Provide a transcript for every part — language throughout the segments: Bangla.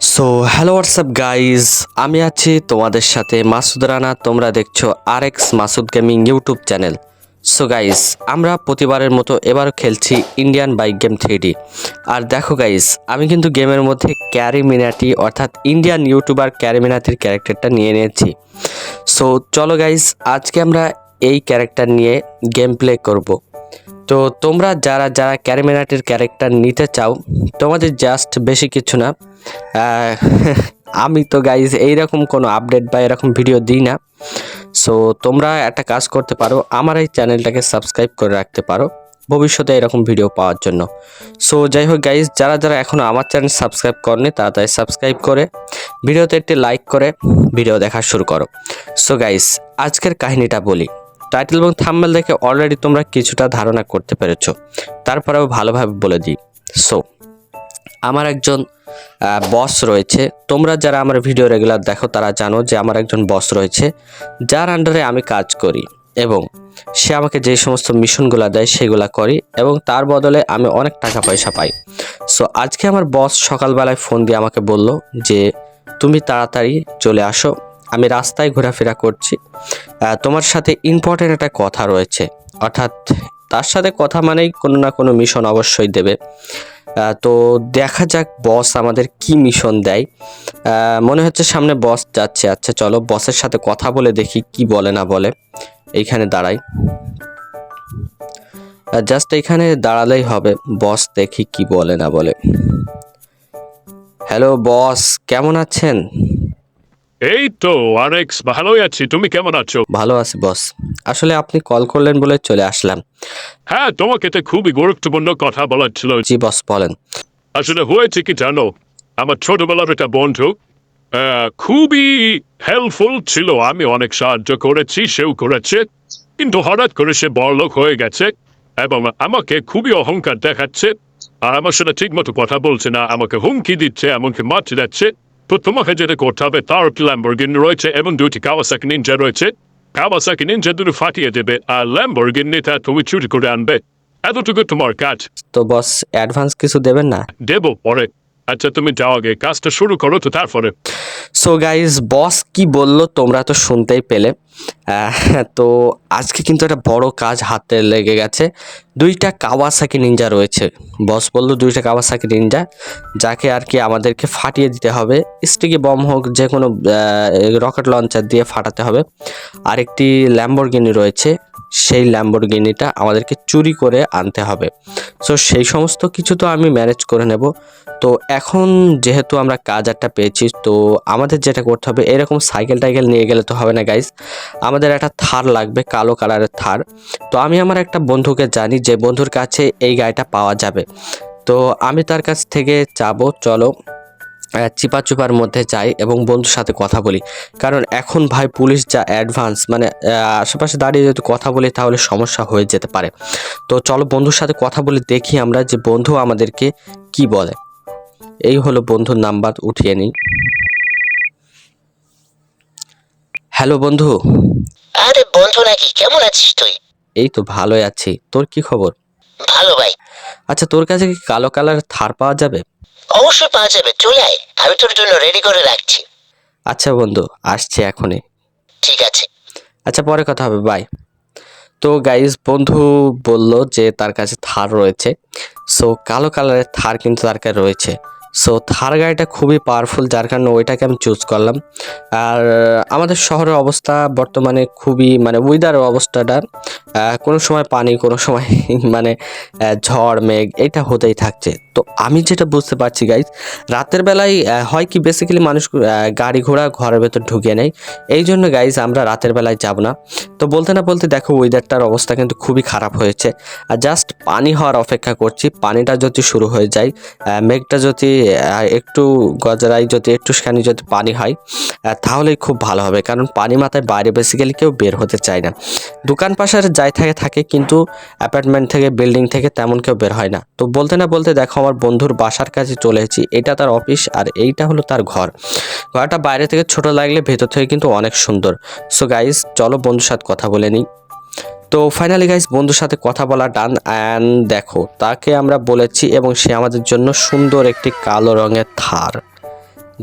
সো হ্যালো হোয়াটসঅ্যাপ গাইজ আমি আছি তোমাদের সাথে মাসুদ রানা। তোমরা দেখছ আর X Masud gaming YouTube channel. So guys আমরা প্রতিবারের মতো এবারও খেলছি ইন্ডিয়ান বাইক গেম থ্রি আর দেখো গাইজ আমি কিন্তু গেমের মধ্যে ক্যারি মিনাটি অর্থাৎ ইন্ডিয়ান ইউটিউবার ক্যারি মিনাটির ক্যারেক্টারটা নিয়ে নিয়েছি। সো চলো গাইজ আজকে আমরা এই ক্যারেক্টার নিয়ে গেম প্লে করব। তো তোমরা যারা যারা ক্যারিমিনাটির ক্যারেক্টার নিতে চাও, তোমাদের জাস্ট বেশি কিছু না। আমি তো গাইজ এইরকম কোনো আপডেট বা এরকম ভিডিও দিই না। সো তোমরা একটা কাজ করতে পারো, আমার এই চ্যানেলটাকে সাবস্ক্রাইব করে রাখতে পারো, ভবিষ্যতে এরকম ভিডিও পাওয়ার জন্য। সো যাই হোক গাইজ যারা যারা এখনও আমার চ্যানেল সাবস্ক্রাইব করেনি তাড়াতাড়ি সাবস্ক্রাইব করে ভিডিওতে একটি লাইক করে ভিডিও দেখা শুরু করো। সো গাইজ আজকের কাহিনীটা বলি। টাইটেল এবং থাম্বনেল দেখে অলরেডি তোমরা কিছুটা ধারণা করতে পেরেছ। তারপরেও ভালোভাবে বলে দিই। সো আমার একজন বস রয়েছে। তোমরা যারা আমার ভিডিও রেগুলার দেখো, তারা জানো যে আমার একজন বস রয়েছে। যার আন্ডারে আমি কাজ করি এবং সে আমাকে যে সমস্ত মিশনগুলো দেয়, সেগুলো করি এবং তার বদলে আমি অনেক টাকা পয়সা পাই। সো আজকে আমার বস সকালবেলায় ফোন দিয়ে আমাকে বলল যে, তুমি তাড়াতাড়ি চলে আসো। আমি রাস্তায় ঘোরাফেরা করছি। তোমার সাথে ইম্পর্টেন্ট একটা কথা রয়েছে। অর্থাৎ তার সাথে কথা মানেই কোনো না কোনো মিশন অবশ্যই দেবে। তো দেখা যাক বস আমাদের কি মিশন দেয়। মনে হচ্ছে সামনে বস যাচ্ছে। আচ্ছা চলো বসের সাথে কথা বলে দেখি কি বলে না বলে। এইখানে দাঁড়াই। জাস্ট এইখানে দাঁড়ালেই হবে। বস দেখি কি বলে না বলে। হ্যালো বস কেমন আছেন? এই তো আরেক্স ভালোই আছি। তুমি কেমন আছো? ভালো আছি বস। আসলে আপনি কল করলেন বলে চলে আসলাম। হ্যাঁ তোমাকে তো খুবই গুরুত্বপূর্ণ কথা বলার ছিল। জি বস বলেন। আসলে হয়েছে কি জানো? আমার ছোটবেলার একটা বন্ধু আহ, খুবই হেল্পফুল ছিল। আমি অনেক সাহায্য করেছি সেও করেছে। কিন্তু হঠাৎ করে সে বড়লোক হয়ে গেছে এবং আমাকে খুবই অহংকার দেখাচ্ছে। আর আমার সাথে ঠিক মতো কথা বলছে না আমাকে হুমকি দিচ্ছে এমনকি মাছ যাচ্ছে। তোমাকে যেটা করতে হবে তার একটি ল্যাম্বরগিনি রয়েছে এবং দুটি কাওয়াসাকি নিনজা রয়েছে কাওয়াসাকি নিনজা দুটো ফাটিয়ে দেবে আর ল্যাম্বরগিনিটা তুমি চুরি করে আনবে এতটুকু তোমার কাজ তো বস অ্যাডভান্স কিছু দেবেন না দেবো পরে আচ্ছা তুমি যাও আগে কাজটা শুরু করো তো তারপরে সো গাইজ বস কি বলল তোমরা তো শুনতেই পেলে তো আজকে কিন্তু একটা বড় কাজ হাতে লেগে গেছে। দুইটা কাওয়াসাকি নিনজা রয়েছে। বস বলল, দুইটা কাওয়াসাকি নিনজা, যাকে আর কি আমাদেরকে ফাটিয়ে দিতে হবে। স্টিকি বম হোক যে কোনো রকেট লঞ্চার দিয়ে ফাটাতে হবে। আরেকটি ল্যাম্বরগিনি রয়েছে, সেই ল্যাম্বরগিনিটা আমাদেরকে চুরি করে আনতে হবে। সো সেই সমস্ত কিছু তো আমি ম্যানেজ করে নেব। তো এখন যেহেতু আমরা কাজ একটা পেয়েছি, তো আমাদের যেটা করতে হবে, এরকম সাইকেল টাইকেল নিয়ে গেলে তো হবে না গাইজ আমাদের একটা থার লাগবে, কালো কালারের থার। তো আমি আমার একটা বন্ধুকে জানি যে বন্ধুর কাছে এই গাড়িটা পাওয়া যাবে। তো আমি তার কাছ থেকে যাব, চলো চিপা চুপার মধ্যে যাই এবং বন্ধুর সাথে কথা বলি। কারণ এখন ভাই পুলিশ যা অ্যাডভান্স মানে আশেপাশে দাঁড়িয়ে যদি কথা বলি তাহলে সমস্যা হয়ে যেতে পারে। তো চলো বন্ধুর সাথে কথা বলে দেখি আমরা যে বন্ধু আমাদেরকে কি বলে। এই হলো বন্ধুর নাম্বার, উঠিয়ে নিই। হ্যালো বন্ধু। আরে বন্ধু নাকি কেমন আছিস তুই? এই তো ভালোই আছি। তোর কি খবর? ভালো ভাই। আচ্ছা তোর কাছে কি কালো কালার থার পাওয়া যাবে? অবশ্যই পাওয়া যাবে চলে আয় আমি তোর জন্য রেডি করে রাখছি। আচ্ছা বন্ধু আসছি এখনই। ঠিক আছে। আচ্ছা পরে কথা হবে বাই তো গাইজ বন্ধু বলল যে তার কাছে থার রয়েছে। সো কালো কালারের থার কিন্তু তার কাছে রয়েছে। সো থার গাড়িটা খুবই পাওয়ারফুল যার কারণে ওইটাকে আমি চুজ করলাম। আর আমাদের শহরের অবস্থা বর্তমানে খুবই মানে ওয়েদার অবস্থাটা কোনো সময় পানি, কোনো সময় মানে ঝড়, মেঘ, এটা হতেই থাকছে। তো আমি যেটা বুঝতে পারছি গাইজ রাতের বেলায় হয় কি বেসিক্যালি মানুষ গাড়ি ঘোড়া ঘরের ভেতর ঢুকিয়ে নেয়। এই জন্য গাইজ আমরা রাতের বেলায় যাব না। তো বলতে না বলতে দেখো ওয়েদারটার অবস্থা কিন্তু খুবই খারাপ হয়েছে। আর জাস্ট পানি হওয়ার অপেক্ষা করছি, পানিটা যদি শুরু হয়ে যায় মেঘটা যদি একটু গজরাই যদি, একটু একটুখানি যদি পানি হয় তাহলেই খুব ভালো হবে। কারণ পানি মাথায় বাইরে বেসিক্যালি কেউ বের হতে চায় না। দোকান পাশার যাই থাকে থাকে, কিন্তু অ্যাপার্টমেন্ট থেকে বিল্ডিং থেকে তেমন কেউ বের হয় না। তো বলতে না বলতে দেখো, আমার বন্ধুর বাসার কাছে চলে এসেছি। এটা তার অফিস আর এইটা হলো তার ঘর। ঘরটা বাইরে থেকে ছোট লাগলে ভেতর থেকে কিন্তু অনেক সুন্দর। সো গাইজ চলো বন্ধুর সাথে কথা বলে নিই। তো ফাইনালি গাইস বন্ধুর সাথে কথা বলা ডান অ্যান্ড দেখো, তাকে আমরা বলেছি এবং সে আমাদের জন্য সুন্দর একটি কালো রঙের থার।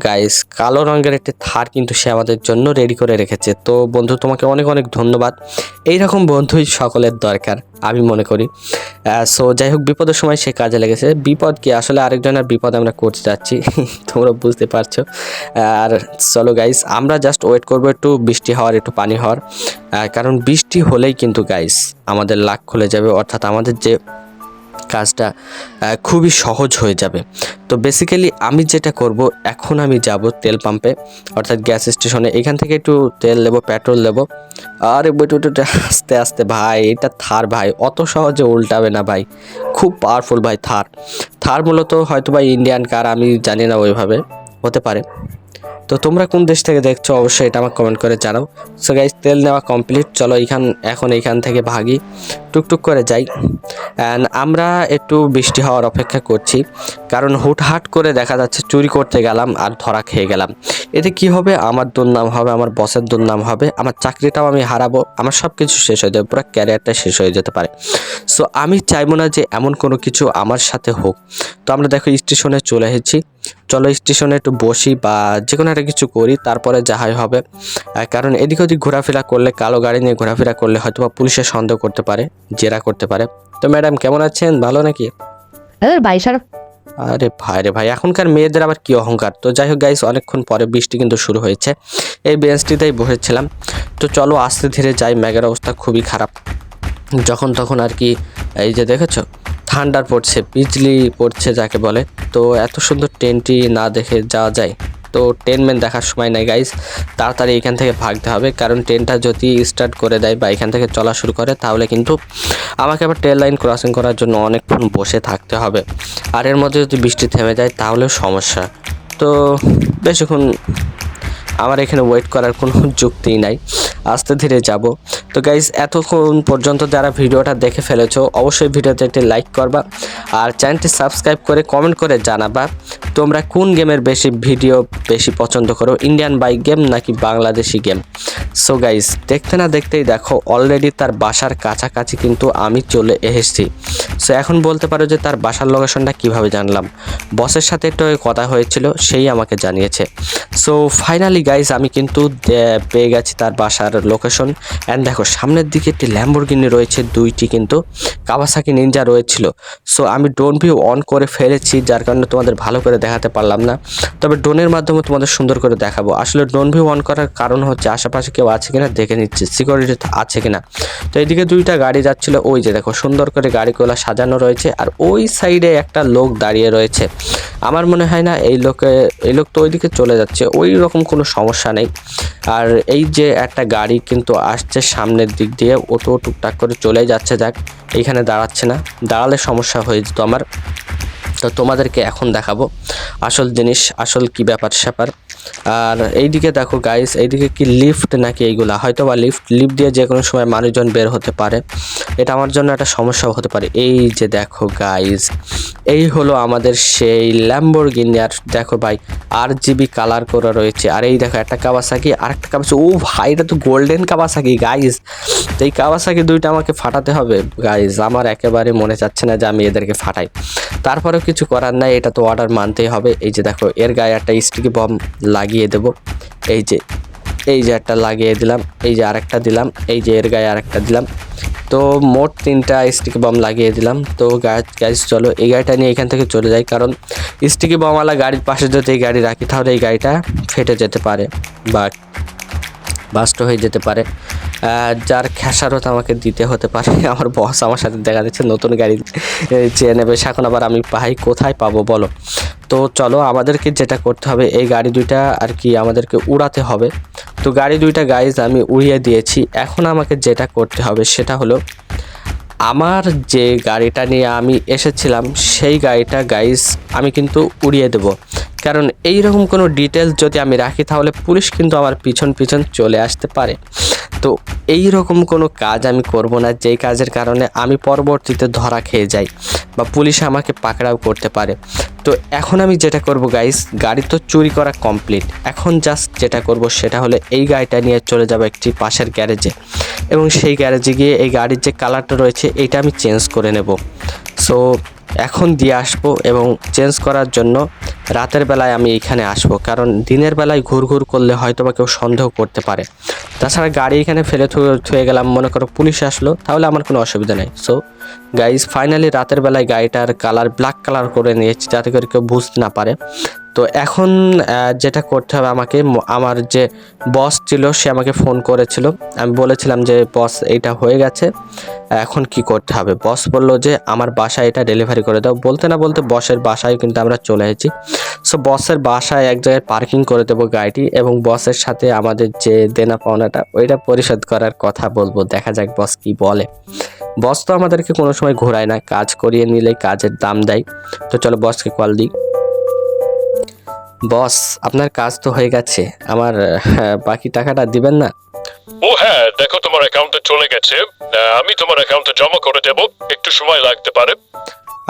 গাইস কালো রঙের একটি থার কিন্তু সে আমাদের জন্য রেডি করে রেখেছে। তো বন্ধু, তোমাকে অনেক অনেক ধন্যবাদ। এই রকম বন্ধুই সকলের দরকার, আমি মনে করি। সো যাই হোক, বিপদের সময় সে কাজে লেগেছে। বিপদ কি? আসলে আরেকজনের বিপদ আমরা করতে যাচ্ছি। তোমরা বুঝতে পারছ। আর চলো গাইস আমরা জাস্ট ওয়েট করব একটু বৃষ্টি হওয়ার, একটু পানি হওয়ার। কারণ বৃষ্টি হলেই কিন্তু গাইস আমাদের লাক খুলে যাবে। অর্থাৎ আমাদের যে কাজটা খুবই সহজ হয়ে যাবে। তো বেসিক্যালি আমি যেটা করব, এখন আমি যাব তেল পাম্পে, অর্থাৎ গ্যাস স্টেশনে এখান থেকে একটু তেল নেব পেট্রোল নেব। আরে বইটু আস্তে আস্তে ভাই, এটা থার ভাই, অত সহজে উল্টাবে না ভাই। খুব পাওয়ারফুল ভাই, থার। থার মূলত হয়তো বা ইন্ডিয়ান কার আমি জানি না ওইভাবে, হতে পারে। তো তোমরা কোন দেশ থেকে দেখছ অবশ্যই এটা আমাকে কমেন্ট করে জানাও। সো গাইজ তেল নেওয়া কমপ্লিট চলো এইখান এখন এইখান থেকে ভাগি, টুকটুক করে যাই। অ্যান্ড আমরা একটু বৃষ্টি হওয়ার অপেক্ষা করছি, কারণ হুটহাট করে দেখা যাচ্ছে চুরি করতে গেলাম আর ধরা খেয়ে গেলাম। এতে কি হবে? আমার দুর্নাম হবে, আমার বসের দুর্নাম হবে, আমার চাকরিটাও আমি হারাবো, আমার সব কিছু শেষ হয়ে যাবে, পুরো ক্যারিয়ারটা শেষ হয়ে যেতে পারে। সো আমি চাইব না যে এমন কোনো কিছু আমার সাথে হোক। তো আমরা দেখো স্টেশনে চলে এসেছি। চলো স্টেশনে একটু বসি বা যে কোনো একটা কিছু করি তারপরে যাহাই হবে। কারণ এদিক ওদিক ঘোরাফেরা করলে কালো গাড়ি নিয়ে ঘোরাফেরা করলে হয়তো বা পুলিশের সন্দেহ করতে পারে জেরা করতে পারে। তো ম্যাডাম কেমন আছেন? ভালো নাকি? আরে ভাই সারা আরে ভাই রে ভাই এখনকার মেয়েদের আবার কি অহংকার? তো যাই হোক গাইস অনেকক্ষণ পরে বৃষ্টি কিন্তু শুরু হয়েছে। এই বেঞ্চটিতেই বসেছিলাম। তো চলো আস্তে ধীরে যাই ম্যাগের অবস্থা খুবই খারাপ। যখন তখন আর কি এই যে দেখেছ? ঠান্ডার পড়ছে বিজলি পড়ছে যাকে বলে। তো এত সুন্দর ট্রেনটি না দেখে যাওয়া যায়। তো ট্রেন মেন দেখার সময় নাই গাইস তাড়াতাড়ি এখান থেকে ভাগতে হবে। কারণ ট্রেনটা যদি স্টার্ট করে দেয় বা এখান থেকে চলা শুরু করে, তাহলে কিন্তু আমাকে আবার ট্রেন লাইন ক্রসিং করার জন্য অনেকক্ষণ বসে থাকতে হবে। আর এর মধ্যে যদি বৃষ্টি থেমে যায়, তাহলেও সমস্যা। তো বেশিক্ষণ আমার এখানে ওয়েট করার কোনো যুক্তিই নাই। আস্তে ধীরে যাব। তো গাইজ এতক্ষণ পর্যন্ত যারা ভিডিওটা দেখে ফেলেছো, অবশ্যই ভিডিওতে একটি লাইক করবা আর চ্যানেলটি সাবস্ক্রাইব করে কমেন্ট করে জানাবা তোমরা কোন গেমের বেশি ভিডিও বেশি পছন্দ করো ইন্ডিয়ান বাইক গেম নাকি বাংলাদেশি গেম সো গাইজ দেখতে না দেখতেই দেখো অলরেডি তার বাসার কাছাকাছি কিন্তু আমি চলে এসেছি। সো এখন বলতে পারো যে তার বাসার লোকেশনটা কীভাবে জানলাম। বসের সাথে একটু কথা হয়েছিল, সেই আমাকে জানিয়েছে। সো ফাইনালি গাইজ আমি কিন্তু পেয়ে গেছি তার বাসার লোকেশন অ্যান্ড দেখো, সামনের দিকে একটি ল্যাম্বরগিনি রয়েছে, দুইটি কিন্তু কাওয়াসাকি নিনজা রয়েছিল। সো আমি ড্রোন ভিউ অন করে ফেলেছি, যার কারণে তোমাদের ভালো করে দেখাতে পারলাম না। তবে ড্রোনের মাধ্যমে তোমাদের সুন্দর করে দেখাবো। আসলে ড্রোন ভিউ অন করার কারণ হচ্ছে, আশেপাশে কেউ আছে কিনা দেখে নিচ্ছে সিকিউরিটি আছে কিনা। তো এইদিকে দুইটা গাড়ি যাচ্ছিল, ওই যে দেখো, সুন্দর করে গাড়িগুলো সাজানো রয়েছে, আর ওই সাইডে একটা লোক দাঁড়িয়ে রয়েছে। আমার মনে হয় না, এই লোকে, এই লোক তো ওইদিকে চলে যাচ্ছে ওই রকম কোনো সমস্যা নেই। আর এই যে একটা গাড়ি কিন্তু আসছে সামনের দিক দিয়ে ও তো টুকটাক করে চলে যাচ্ছে, যাক, এখানে দাঁড়াচ্ছে না। দাঁড়ালে সমস্যা হয়ে যেত আমার। তো তোমাদেরকে এখন দেখাবো আসল জিনিস, আসল কি ব্যাপার স্যাপার আর এইদিকে দেখো গাইস এইদিকে কি লিফট নাকি এইগুলা? হয়তো বা লিফট লিফট দিয়ে যে কোনো সময় মানুষজন বের হতে পারে। এটা আমার জন্য একটা সমস্যাও হতে পারে। এই যে দেখো গাইস এই হলো আমাদের সেই ল্যাম্বোর্গিনি আর দেখো ভাই আর জিবি কালার করা রয়েছে। আর এই দেখো, একটা কাওয়াসাকি আর একটা কাওয়াসাকি ও ভাই, এটা তো গোল্ডেন কাওয়াসাকি গাইস এই কাওয়াসাকি দুইটা আমাকে ফাটাতে হবে গাইস আমার একেবারে মনে চাচ্ছে না যে আমি এদেরকে ফাটাই। তারপরেও কিছু করার নাই, এটা তো অর্ডার মানতেই হবে। এই যে দেখো, এর গায়ে একটা স্টিকি বম লাগিয়ে দেব। এই যে এই যে একটা লাগিয়ে দিলাম, এই যে আরেকটা দিলাম, এই যে এর গায়ে আরেকটা দিলাম। তো মোট তিনটা স্টিকি বম লাগিয়ে দিলাম। তো গাছ চলো এই গাড়িটা নিয়ে এখান থেকে চলে যাই, কারণ স্টিকি বমওয়ালা গাড়ির পাশে যদি এই গাড়ি রাখি, তাহলে এই গাড়িটা ফেটে যেতে পারে বা বাস্ট হয়ে যেতে পারে। যার খেসারত আমাকে দিতে হতে পারে, আমার বস আমার সাথে দেখা যাচ্ছে নতুন গাড়ি চেয়ে নেবে। এখন আবার আমি পাই, কোথায় পাবো বলো? তো চলো আমাদেরকে যেটা করতে হবে, এই গাড়ি দুইটা আর কি আমাদেরকে উড়াতে হবে। তো গাড়ি দুইটা গাইজ আমি উড়িয়ে দিয়েছি। এখন আমাকে যেটা করতে হবে সেটা হলো, আমার যে গাড়িটা নিয়ে আমি এসেছিলাম, সেই গাড়িটা গাইজ আমি কিন্তু উড়িয়ে দেব। কারণ এই রকম কোনো ডিটেলস যদি আমি রাখি, তাহলে পুলিশ কিন্তু আমার পিছন পিছন চলে আসতে পারে। তো এই রকম কোনো কাজ আমি করব না, যেই কাজের কারণে আমি পরবর্তীতে ধরা খেয়ে যাই বা পুলিশ আমাকে পাকড়াও করতে পারে। তো এখন আমি যেটা করব গাইস গাড়ি তো চুরি করা কমপ্লিট এখন জাস্ট যেটা করব সেটা হলো এই গাড়িটা নিয়ে চলে যাব একটি পাশের গ্যারেজে এবং সেই গ্যারেজে গিয়ে এই গাড়ির যে কালারটা রয়েছে, এইটা আমি চেঞ্জ করে নেব। সো এখন দিয়ে আসব এবং চেঞ্জ করার জন্য রাতের বেলায় আমি এখানে আসব। কারণ দিনের বেলায় ঘুর ঘুর করলে হয়তো বা কেউ সন্দেহ করতে পারে। তাছাড়া গাড়ি এখানে ফেলে থুয়ে গেলাম, মনে করো পুলিশ আসলো, তাহলে আমার কোনো অসুবিধা নেই। সো গাইজ ফাইনালি রাতের বেলায় গাড়িটার কালার ব্ল্যাক কালার করে নিয়েছি, যাতে করে কেউ বুঝতে না পারে। তো এখন যেটা করতে হবে আমাকে আমার যে বস ছিল, সে আমাকে ফোন করেছিল। আমি বলেছিলাম যে বস এইটা হয়ে গেছে। এখন কি করতে হবে? বস বলল যে, আমার বাসায় এটা ডেলিভারি করে দাও। বলতে না বলতে বসের বাসায় কিন্তু আমরা চলে এসেছি। সো বসের বাসায় এক জায়গায় পার্কিং করে দেবো গাড়িটি এবং বসের সাথে আমাদের যে দেনা পাওনাটা, ওইটা পরিশোধ করার কথা বলব। দেখা যাক বস কি বলে। বস তো আমাদেরকে কোনো সময় ঘোরায় না। কাজ করিয়ে নিলে কাজের দাম দেয়। তো চলো বসকে কল দিই। বস আপনার কাজ তো হয়ে গেছে। আমার বাকি টাকাটা দিবেন না? ও হ্যাঁ দেখো তোমার অ্যাকাউন্টে চলে গেছে। আমি তোমার অ্যাকাউন্টে জমা করে দেব। একটু সময় লাগতে পারে।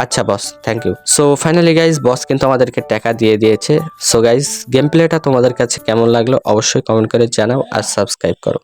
আচ্ছা boss thank you so finally guys boss কিন্তু আমাদেরকে টাকা দিয়ে দিয়েছে। সো গাইজ গেম প্লেটা তোমাদের কাছে কেমন লাগল অবশ্যই কমেন্ট করে জানাও আর সাবস্ক্রাইব করো।